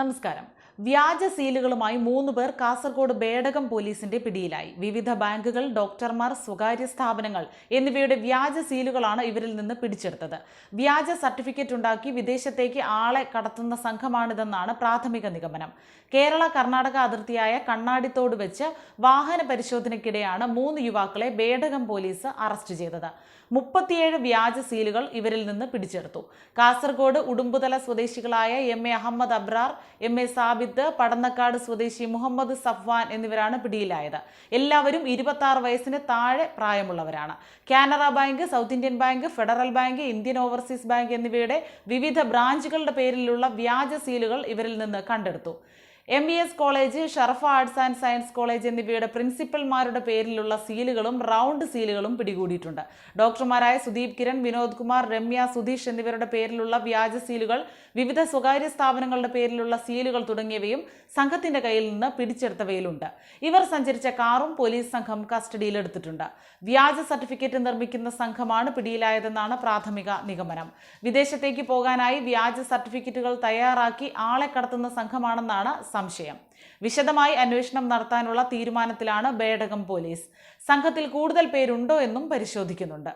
നമസ്കാരം. വ്യാജ സീലുകളുമായി മൂന്ന് പേർ കാസർഗോഡ് ബേടകം പോലീസിന്റെ പിടിയിലായി. വിവിധ ബാങ്കുകൾ ഡോക്ടർമാർ സ്വകാര്യ സ്ഥാപനങ്ങൾ എന്നിവയുടെ വ്യാജ സീലുകളാണ് ഇവരിൽ നിന്ന് പിടിച്ചെടുത്തത്. വ്യാജ സർട്ടിഫിക്കറ്റ് ഉണ്ടാക്കി വിദേശത്തേക്ക് ആളെ കടത്തുന്ന സംഘമാണിതെന്നാണ് പ്രാഥമിക നിഗമനം. കേരള കർണാടക അതിർത്തിയായ കണ്ണാടിത്തോട് വെച്ച് വാഹന പരിശോധനയ്ക്കിടെയാണ് മൂന്ന് യുവാക്കളെ ബേടകം പോലീസ് അറസ്റ്റ് ചെയ്തത്. മുപ്പത്തിയേഴ് വ്യാജ സീലുകൾ ഇവരിൽ നിന്ന് പിടിച്ചെടുത്തു. കാസർഗോഡ് ഉടുമ്പുതല സ്വദേശികളായ M A Ahmed Abrar M A Sabith Padannakkad സ്വദേശി മുഹമ്മദ് സഫ്വാൻ എന്നിവരാണ് പിടിയിലായത്. എല്ലാവരും ഇരുപത്തി വയസ്സിന് താഴെ പ്രായമുള്ളവരാണ്. Canara bank South Indian bank Federal bank Indian Overseas bank എന്നിവയുടെ വിവിധ ബ്രാഞ്ചുകളുടെ പേരിലുള്ള വ്യാജ സീലുകൾ ഇവരിൽ നിന്ന് കണ്ടെടുത്തു. M E S college Sharafa arts and science college എന്നിവയുടെ പ്രിൻസിപ്പൽമാരുടെ പേരിലുള്ള സീലുകളും റൗണ്ട് സീലുകളും പിടികൂടിയിട്ടുണ്ട്. ഡോക്ടർമാരായ സുദീപ് കിരൺ വിനോദ് കുമാർ രമ്യ സുധീഷ് എന്നിവരുടെ പേരിലുള്ള വ്യാജ സീലുകൾ വിവിധ സ്വകാര്യ സ്ഥാപനങ്ങളുടെ പേരിലുള്ള സീലുകൾ തുടങ്ങിയവയും സംഘത്തിന്റെ കയ്യിൽ നിന്ന് പിടിച്ചെടുത്തവയിലുണ്ട്. ഇവർ സഞ്ചരിച്ച കാറും പോലീസ് സംഘം കസ്റ്റഡിയിലെടുത്തിട്ടുണ്ട്. വ്യാജ സർട്ടിഫിക്കറ്റ് നിർമ്മിക്കുന്ന സംഘമാണ് പിടിയിലായതെന്നാണ് പ്രാഥമിക നിഗമനം. വിദേശത്തേക്ക് പോകാനായി വ്യാജ സർട്ടിഫിക്കറ്റുകൾ തയ്യാറാക്കി ആളെ കടത്തുന്ന സംഘമാണെന്നാണ് സംശയം. വിശദമായി അന്വേഷണം നടത്താനുള്ള തീരുമാനത്തിലാണ് ബേഡകം പോലീസ്. സംഘത്തിൽ കൂടുതൽ പേരുണ്ടോ എന്നും പരിശോധിക്കുന്നുണ്ട്.